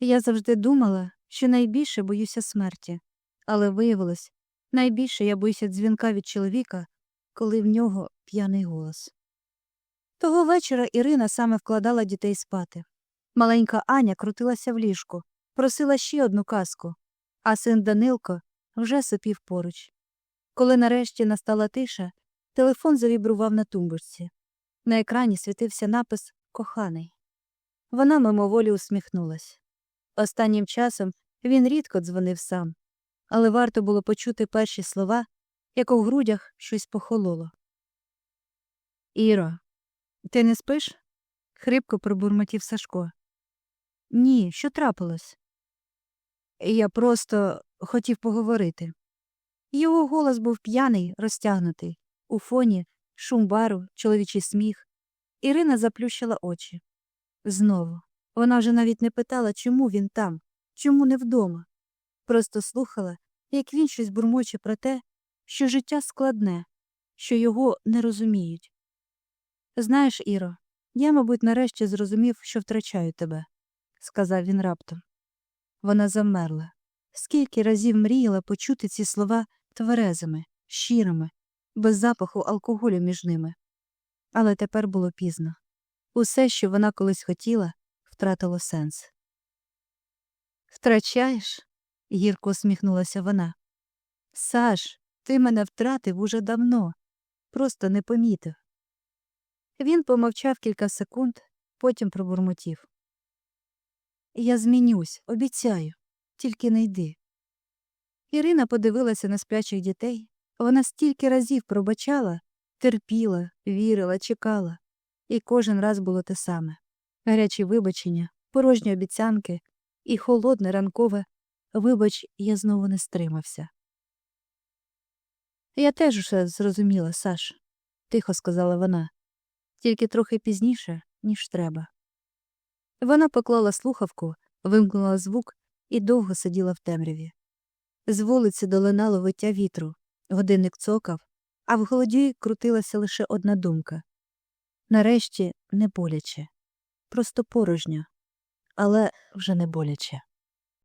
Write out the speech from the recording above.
Я завжди думала, що найбільше боюся смерті, але виявилось, найбільше я боюся дзвінка від чоловіка, коли в нього п'яний голос. Того вечора Ірина саме вкладала дітей спати. Маленька Аня крутилася в ліжку, просила ще одну казку, а син Данилко вже сопів поруч. Коли нарешті настала тиша, телефон завібрував на тумбочці. На екрані світився напис Коханий. Вона мимоволі усміхнулась. Останнім часом він рідко дзвонив сам, але варто було почути перші слова, як у грудях щось похололо. Іро, ти не спиш? хрипко пробурмотів Сашко. Ні, що трапилось? Я просто хотів поговорити. Його голос був п'яний, розтягнутий. У фоні шум бару, чоловічий сміх. Ірина заплющила очі. Знову. Вона вже навіть не питала, чому він там, чому не вдома. Просто слухала, як він щось бурмоче про те, що життя складне, що його не розуміють. Знаєш, Іро, я, мабуть, нарешті зрозумів, що втрачаю тебе, сказав він раптом. Вона замерла. Скільки разів мріяла почути ці слова тверезими, щирими, без запаху алкоголю між ними. Але тепер було пізно. Усе, що вона колись хотіла, втратило сенс. Втрачаєш? гірко усміхнулася вона. Саш, ти мене втратив уже давно, просто не помітив. Він помовчав кілька секунд, потім пробурмотів. Я змінюсь, обіцяю, тільки не йди. Ірина подивилася на сплячих дітей. Вона стільки разів пробачала, терпіла, вірила, чекала. І кожен раз було те саме гарячі вибачення, порожні обіцянки і холодне ранкове вибач, я знову не стримався. Я теж усе зрозуміла, Саш, тихо сказала вона, тільки трохи пізніше, ніж треба. Вона поклала слухавку, вимкнула звук і довго сиділа в темряві. З вулиці долинало виття вітру, годинник цокав, а в голові крутилася лише одна думка нарешті не боляче, просто порожньо, але вже не боляче.